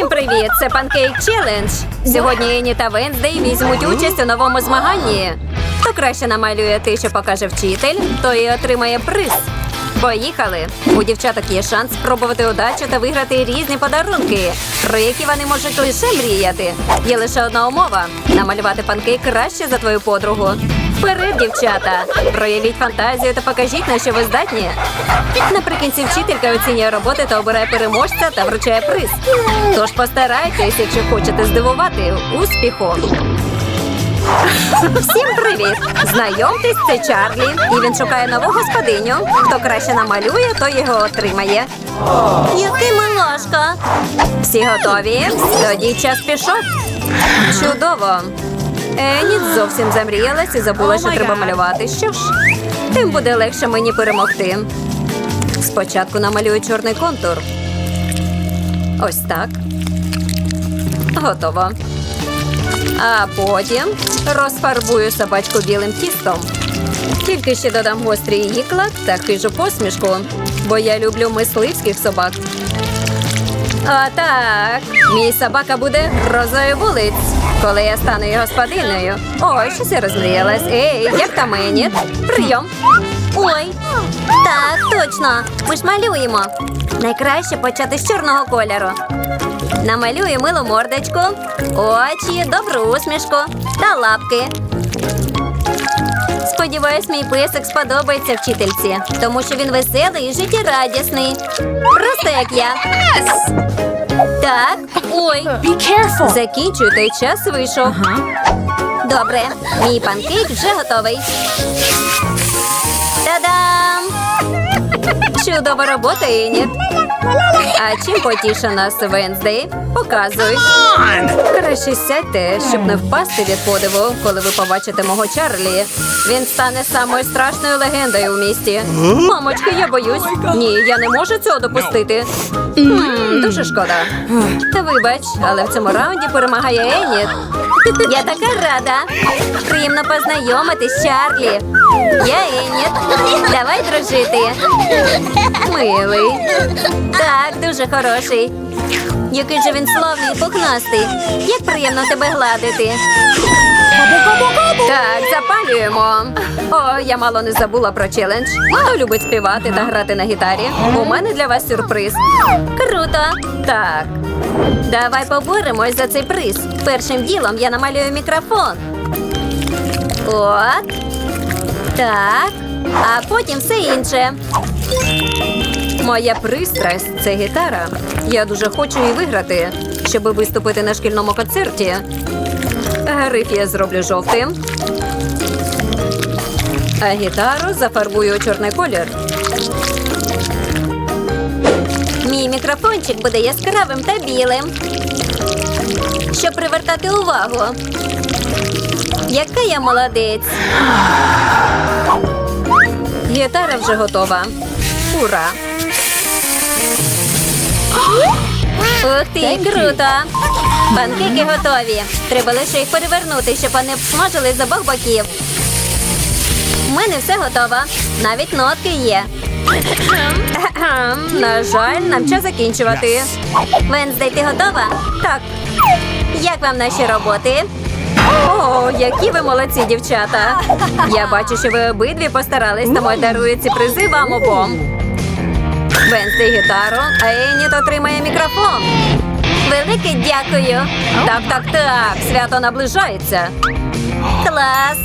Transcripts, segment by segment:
Всім привіт! Це Pancake Challenge. Сьогодні Ені та Венздей візьмуть участь у новому змаганні. Хто краще намалює те, що покаже вчитель, той і отримає приз. Поїхали! У дівчаток є шанс спробувати удачу та виграти різні подарунки, про які вони можуть лише мріяти. Є лише одна умова: намалювати панкейк краще за твою подругу. Вперед, дівчата! Проявіть фантазію та покажіть, на що ви здатні. Наприкінці вчителька оцінює роботи та обирає переможця та вручає приз. Тож постарайтесь, якщо хочете здивувати успіху. Всім привіт! Знайомтесь, це Чарлі, і він шукає нову господиню. Хто краще намалює, той його отримає. Який милашка! Всі готові? Тоді час пішов. Чудово! Еніт зовсім замріялась і забула, що треба малювати. Що ж, тим буде легше мені перемогти. Спочатку намалюю чорний контур. Ось так. Готово. А потім розфарбую собачку білим тістом. Тільки ще додам гострий іклад та хижу посмішку, бо я люблю мисливських собак. А так, мій собака буде розою вулиць, коли я стану її господиною. Ой, щось я розмріялась. Ей, як там Еніт? Прийом. Ой, так, точно. Ми ж малюємо. Найкраще почати з чорного кольору. Намалюю милу мордочку, очі, добру усмішку та лапки. Сподіваюсь, мій песик сподобається вчительці, тому що він веселий і життєрадісний. Просто як я. Так, ой, Be careful. закінчую, той час вийшов. Добре, мій панкейк вже готовий. Чудова робота, Еніт. А чим потіше нас Венздей? Показуй. Краще сядьте, щоб не впасти від подиву, коли ви побачите мого Чарлі. Він стане самою страшною легендою у місті. Мамочки, я боюсь. Ні, я не можу цього допустити. Дуже шкода. Та Вибач, але в цьому раунді перемагає Еніт. Я така рада. Приємно познайомитись, Чарлі. Я Еніт. Давай дружити. Милий. Так, дуже хороший. Який же він славний і пухнастий. Як приємно тебе гладити. Так, запалюємо. О, я мало не забула про челендж. Хто любить співати та грати на гітарі? У мене для вас сюрприз. Круто! Так. Давай поборемось за цей приз. Першим ділом я намалюю мікрофон. От. Так. А потім все інше. Моя пристрасть це гітара. Я дуже хочу її виграти, щоб виступити на шкільному концерті. Гриф я зроблю жовтим. А гітару зафарбую у чорний колір. Мій мікрофончик буде яскравим та білим. Щоб привертати увагу. Яка я молодець. Гітара вже готова. Ура! Ух ти, круто! Панкейки готові. Треба лише їх перевернути, щоб вони обсмажились з обох боків. У мене все готово. Навіть нотки є. На жаль, нам час закінчувати. Венздей, ти готова? Так. Як вам наші роботи? О, які ви молодці, дівчата! Я бачу, що ви обидві постарались, тому я дарую ці призи вам обом. Венздей гітару, а Еніт отримає мікрофон. Велике дякую. Так, так, так. Свято наближається. Клас.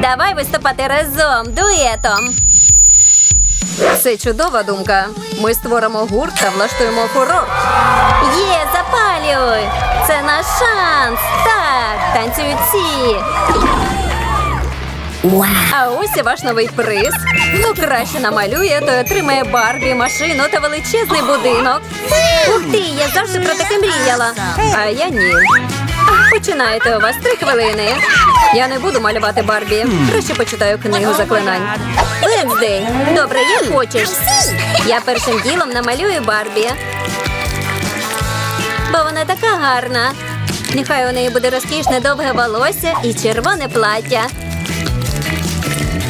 Давай виступати разом, дуетом. Це чудова думка. Ми створимо гурт та влаштуємо фурор. Є, запалюй! Це наш шанс. Так, танцюють всі. А ось і ваш новий приз. Хто краще намалює, той отримає Барбі, машину та величезний будинок. Ух ти, я завжди про таке мріяла. А я ні. Починаєте у вас три хвилини. Я не буду малювати Барбі. Краще почитаю книгу заклинань. Венздей, добре, як хочеш. Я першим ділом намалюю Барбі. Бо вона така гарна. Нехай у неї буде розкішне довге волосся і червоне плаття.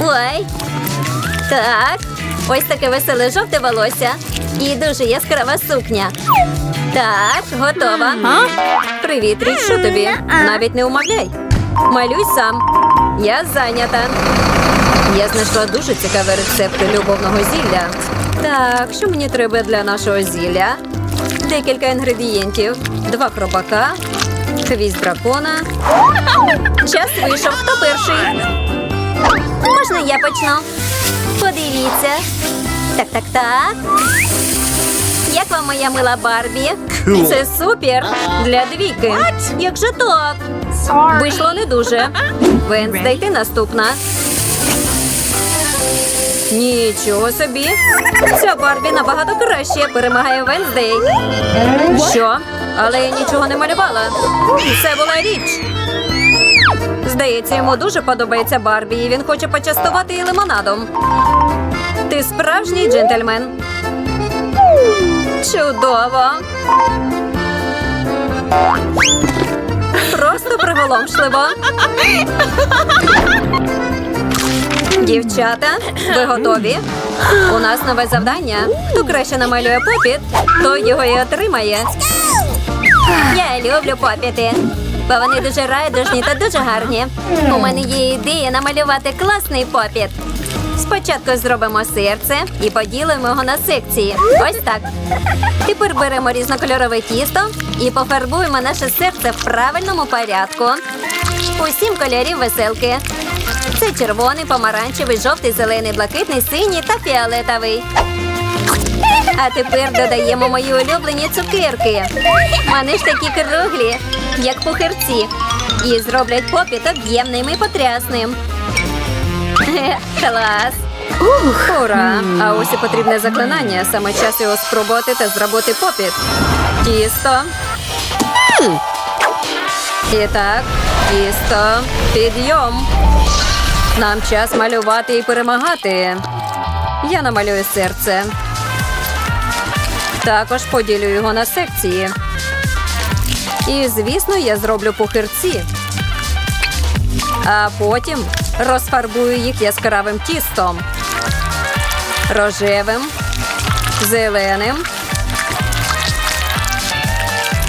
Ой. Так. Ось таке веселе жовте волосся. І дуже яскрава сукня. Так, готова. Привіт, Річ, що тобі? Навіть не умовляй. Малюй сам. Я зайнята. Я знайшла дуже цікавий рецепт любовного зілля. Так, що мені треба для нашого зілля? Декілька інгредієнтів: два хробака, хвіст дракона. Час вийшов. Хто перший? Можна я почну? Подивіться. Так, так, так. Як вам моя мила Барбі? Це супер для двійки. Як же так? Вийшло не дуже. Венздей, ти наступна. Нічого собі. Ця Барбі набагато краще перемагає Венздей. Що? Але я нічого не малювала. Це була річ. Здається, йому дуже подобається Барбі, і він хоче почастувати її лимонадом. Ти справжній джентльмен. Чудово. Просто приголомшливо. Дівчата, ви готові? У нас нове завдання. Хто краще намалює попіт, той його і отримає. Я люблю попіти, бо вони дуже райдужні та дуже гарні. У мене є ідея намалювати класний попіт. Спочатку зробимо серце і поділимо його на секції. Ось так. Тепер беремо різнокольорове тісто і пофарбуємо наше серце в правильному порядку. Усім кольорів веселки. Це червоний, помаранчевий, жовтий, зелений, блакитний, синій та фіолетовий. А тепер додаємо мої улюблені цукерки. Вони ж такі круглі, як пухирці, і зроблять попіт об'ємним і потрясним. Клас! Ура! А ось і потрібне заклинання. Саме час його спробувати та зробити попіт. Тісто. І так, тісто, підйом. Нам час малювати і перемагати. Я намалюю серце. Також поділю його на секції. І, звісно, я зроблю пухирці. А потім розфарбую їх яскравим тістом. Рожевим, зеленим,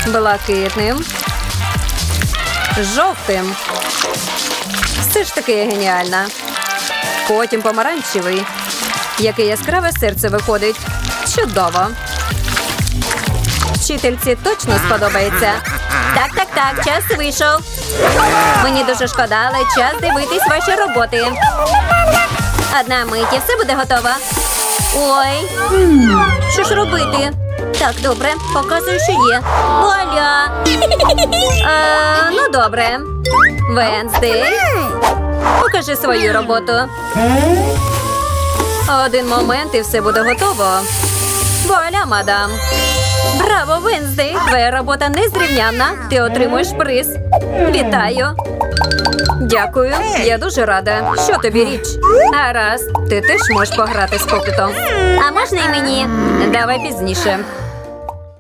блакитним, жовтим. Все ж таки геніальна. Потім помаранчевий. Яке яскраве серце виходить. Чудово. Вчительці точно сподобається. Так, так, так, час вийшов. Мені дуже шкода, але час дивитись ваші роботи. Одна мить, і все буде готово. Ой, що ж робити? Так, добре, показую, що є. Вуаля! Е, ну, добре. Венздей. Покажи свою роботу. Один момент і все буде готово. Вуаля, мадам. Браво, Венздей! Твоя робота незрівнянна. Ти отримуєш приз. Вітаю. Дякую. Я дуже рада. Що тобі річ? Гаразд, ти теж можеш пограти з попитом. А можна і мені? Давай пізніше.